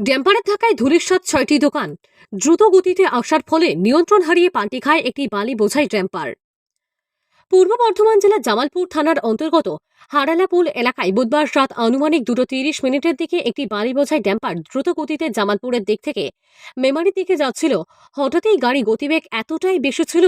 ড্যাম্পারের ধাক্কায় ধূলিসাৎ ছয়টি দোকান। দ্রুত গতিতে আসার ফলে নিয়ন্ত্রণ হারিয়ে পাল্টি খায় একটি বালি বোঝাই ড্যাম্পার। পূর্ব বর্ধমান জেলার জামালপুর থানার অন্তর্গত হারালাপুল এলাকায় বুধবার রাত আনুমানিক দুটো তিরিশ মিনিটের দিকে একটি বালি বোঝাই ড্যাম্পার দ্রুত গতিতে জামালপুরের দিক থেকে মেমারির দিকে যাচ্ছিল। হঠাৎই গাড়ি গতিবেগ এতটাই বেশি ছিল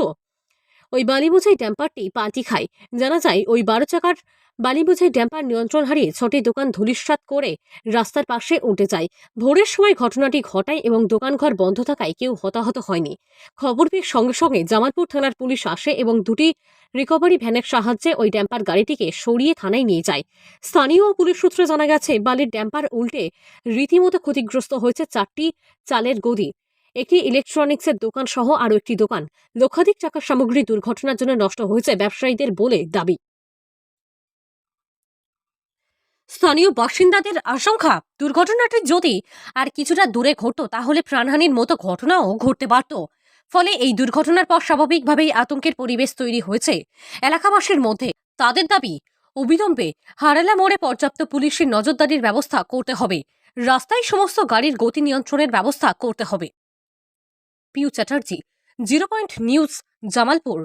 ওই বালি বোঝাই ড্যাম্পারটি পাল্টি খায়। জানা যায়, ওই বারো চাকার বালি বোঝাই ড্যাম্পার নিয়ন্ত্রণ হারিয়ে ছটি দোকান ধূলিসাৎ করে রাস্তার পাশে উঠে যায়। ভোরের সময় ঘটনাটি ঘটায় এবং দোকানঘর বন্ধ থাকায় কেউ হতাহত হয়নি। খবর পেয়ে সঙ্গে সঙ্গে জামালপুর থানার পুলিশ আসে এবং দুটি রিকভারি ভ্যানের সাহায্যে ওই ড্যাম্পার গাড়িটিকে সরিয়ে থানায় নিয়ে যায়। স্থানীয় পুলিশ সূত্রে জানা গেছে, বালির ড্যাম্পার উল্টে রীতিমতো ক্ষতিগ্রস্ত হয়েছে চারটি চালের গদি। একটি ইলেকট্রনিক্সের দোকান সহ আরও একটি দোকান। লক্ষাধিক টাকার সামগ্রী দুর্ঘটনার জন্য নষ্ট হয়েছে ব্যবসায়ীদের বলে দাবি। স্থানীয় বাসিন্দাদের আশঙ্কা, দুর্ঘটনাটি যদি আর কিছুটা দূরে ঘটতো, তাহলে প্রাণহানির মতো ঘটনাও ঘটতে পারত। ফলে এই দুর্ঘটনার পর স্বাভাবিকভাবেই আতঙ্কের পরিবেশ তৈরি হয়েছে এলাকাবাসীর মধ্যে। তাদের দাবি, অবিলম্বে হারালা মোড়ে পর্যাপ্ত পুলিশের নজরদারির ব্যবস্থা করতে হবে। রাস্তায় সমস্ত গাড়ির গতি নিয়ন্ত্রণের ব্যবস্থা করতে হবে। Piu Chatterjee. Zero point news Jamalpur.